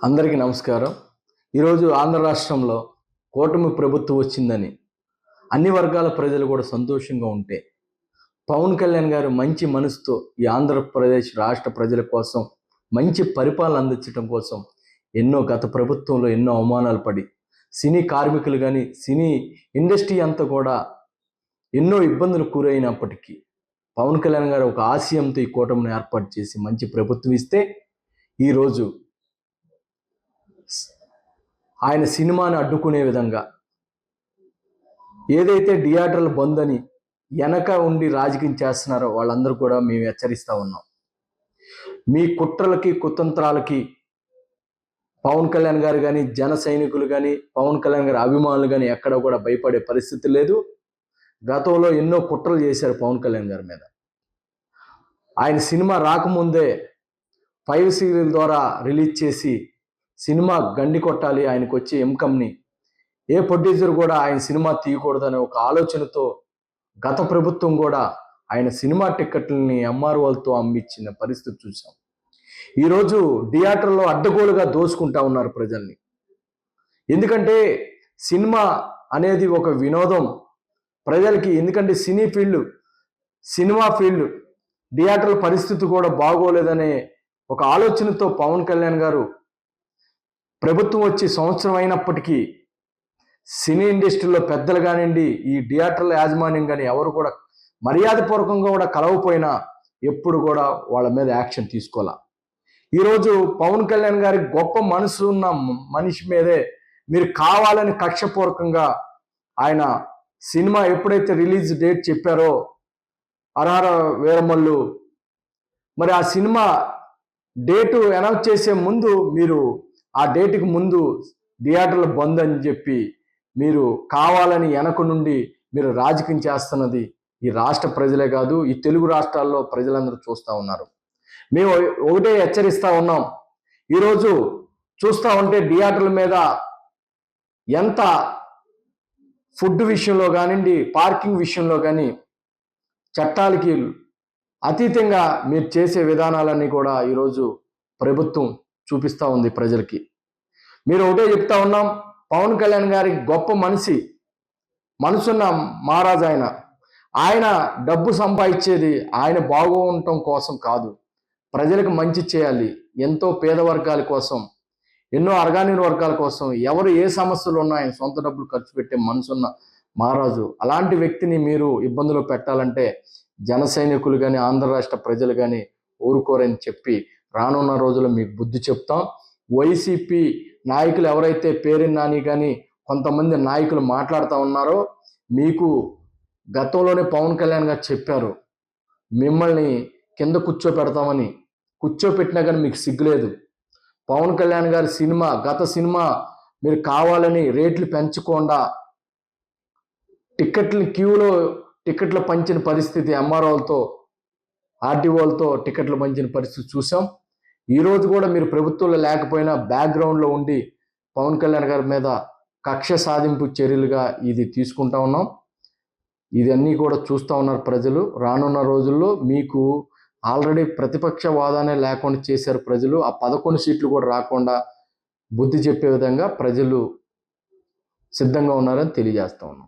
అందరికీ నమస్కారం. ఈరోజు ఆంధ్ర రాష్ట్రంలో కూటమి ప్రభుత్వం వచ్చిందని అన్ని వర్గాల ప్రజలు కూడా సంతోషంగా ఉంటే పవన్ కళ్యాణ్ గారు మంచి మనసుతో ఈ ఆంధ్రప్రదేశ్ రాష్ట్ర ప్రజల కోసం మంచి పరిపాలన అందించడం కోసం ఎన్నో గత ప్రభుత్వంలో ఎన్నో అవమానాలు పడి సినీ కార్మికులు కానీ సినీ ఇండస్ట్రీ అంతా కూడా ఎన్నో ఇబ్బందులు కూరైనప్పటికీ పవన్ కళ్యాణ్ గారు ఒక ఆశయంతో ఈ కూటమిని ఏర్పాటు చేసి మంచి ప్రభుత్వం ఇస్తే ఈరోజు ఆయన సినిమాని అడ్డుకునే విధంగా. ఏదైతే థియేటర్లు బంద్ అని వెనక ఉండి రాజకీయం చేస్తున్నారో వాళ్ళందరూ కూడా మేము హెచ్చరిస్తూ ఉన్నాం. మీ కుట్రలకి కుతంత్రాలకి పవన్ కళ్యాణ్ గారు కానీ జన సైనికులు కానీ పవన్ కళ్యాణ్ గారి అభిమానులు కానీ ఎక్కడ కూడా భయపడే పరిస్థితి లేదు. గతంలో ఎన్నో కుట్రలు చేశారు పవన్ కళ్యాణ్ గారి మీద. ఆయన సినిమా రాకముందే ఫైవ్ సీరియల్ ద్వారా రిలీజ్ చేసి సినిమా గండి కొట్టాలి ఆయనకు వచ్చే ఇన్కమ్ని ఏ ప్రొడ్యూసర్ కూడా ఆయన సినిమా తీయకూడదనే ఒక ఆలోచనతో గత ప్రభుత్వం కూడా ఆయన సినిమా టిక్కెట్లని ఎంఆర్ఓలతో అమ్మిచ్చిన పరిస్థితి చూసాం ఈరోజు థియేటర్లో అడ్డగోలుగా దోసుకుంటా ఉన్నారు ప్రజల్ని. ఎందుకంటే సినిమా అనేది ఒక వినోదం. ప్రజలకి ఎందుకంటే సినీ ఫీల్డ్ సినిమా ఫీల్డ్ థియేటర్ల పరిస్థితి కూడా బాగోలేదనే ఒక ఆలోచనతో పవన్ కళ్యాణ్ గారు ప్రభుత్వం వచ్చి సంవత్సరం అయినప్పటికీ సినీ ఇండస్ట్రీలో పెద్దలు కానివ్వండి ఈ థియేటర్ల యాజమాన్యం కానీ ఎవరు కూడా మర్యాదపూర్వకంగా కూడా కలవపోయినా ఎప్పుడు కూడా వాళ్ళ మీద యాక్షన్ తీసుకోవాల. ఈరోజు పవన్ కళ్యాణ్ గారి గొప్ప మనసు ఉన్న మనిషి మీదే మీరు కావాలని కక్షపూర్వకంగా ఆయన సినిమా ఎప్పుడైతే రిలీజ్ డేట్ చెప్పారో అరహర వీరమల్లు మరి ఆ సినిమా డేటు అనౌన్స్ చేసే ముందు మీరు ఆ డేట్కి ముందు థియేటర్లు బంద్ అని చెప్పి మీరు కావాలని వెనక నుండి మీరు రాజకీయం చేస్తున్నది ఈ రాష్ట్ర ప్రజలే కాదు ఈ తెలుగు రాష్ట్రాల్లో ప్రజలందరూ చూస్తూ ఉన్నారు. మేము ఒకటే హెచ్చరిస్తూ ఉన్నాం. ఈరోజు చూస్తూ ఉంటే థియేటర్ల మీద ఎంత ఫుడ్ విషయంలో కానివ్వండి పార్కింగ్ విషయంలో కానీ చట్టాలకి అతీతంగా మీరు చేసే విధానాలన్నీ కూడా ఈరోజు ప్రభుత్వం చూపిస్తూ ఉంది ప్రజలకి. మీరు ఒకటే చెప్తా ఉన్నాం పవన్ కళ్యాణ్ గారి గొప్ప మనిషి మనసున్న మహారాజు ఆయన. ఆయన డబ్బు సంపాదించేది ఆయన బాగుండటం కోసం కాదు. ప్రజలకు మంచి చేయాలి. ఎంతో పేద వర్గాల కోసం ఎన్నో అర్గానిన వర్గాల కోసం ఎవరు ఏ సమస్యలు ఉన్నా ఆయన సొంత డబ్బులు ఖర్చు పెట్టే మనసున్న మహారాజు. అలాంటి వ్యక్తిని మీరు ఇబ్బందులు పెట్టాలంటే జన సైనికులు కానీ ఆంధ్ర రాష్ట్ర ప్రజలు కానీ ఊరుకోరని చెప్పి రానున్న రోజుల్లో మీకు బుద్ధి చెప్తాం. వైసీపీ నాయకులు ఎవరైతే పేరు నాని కానీ కొంతమంది నాయకులు మాట్లాడుతూ ఉన్నారో మీకు గతంలోనే పవన్ కళ్యాణ్ గారు చెప్పారు మిమ్మల్ని కింద కూర్చోపెడతామని. కూర్చోపెట్టినా కానీ మీకు సిగ్గులేదు. పవన్ కళ్యాణ్ గారి సినిమా గత సినిమా మీరు కావాలని రేట్లు పెంచకుండా టిక్కెట్లు క్యూలో టిక్కెట్లు పంచిన పరిస్థితి ఎంఆర్ఓలతో ఆర్టీఓలతో టికెట్లు పంచిన పరిస్థితి చూసాం. ఈరోజు కూడా మీరు ప్రభుత్వంలో లేకపోయినా బ్యాక్గ్రౌండ్లో ఉండి పవన్ కళ్యాణ్ గారి మీద కక్ష సాధింపు చర్యలుగా ఇది తీసుకుంటా ఉన్నాం. ఇదన్నీ కూడా చూస్తూ ఉన్నారు ప్రజలు. రానున్న రోజుల్లో మీకు ఆల్రెడీ ప్రతిపక్ష వాదానే లేకుండా చేశారు ప్రజలు. ఆ పదకొండు సీట్లు కూడా రాకుండా బుద్ధి చెప్పే విధంగా ప్రజలు సిద్ధంగా ఉన్నారని తెలియజేస్తా ఉన్నాం.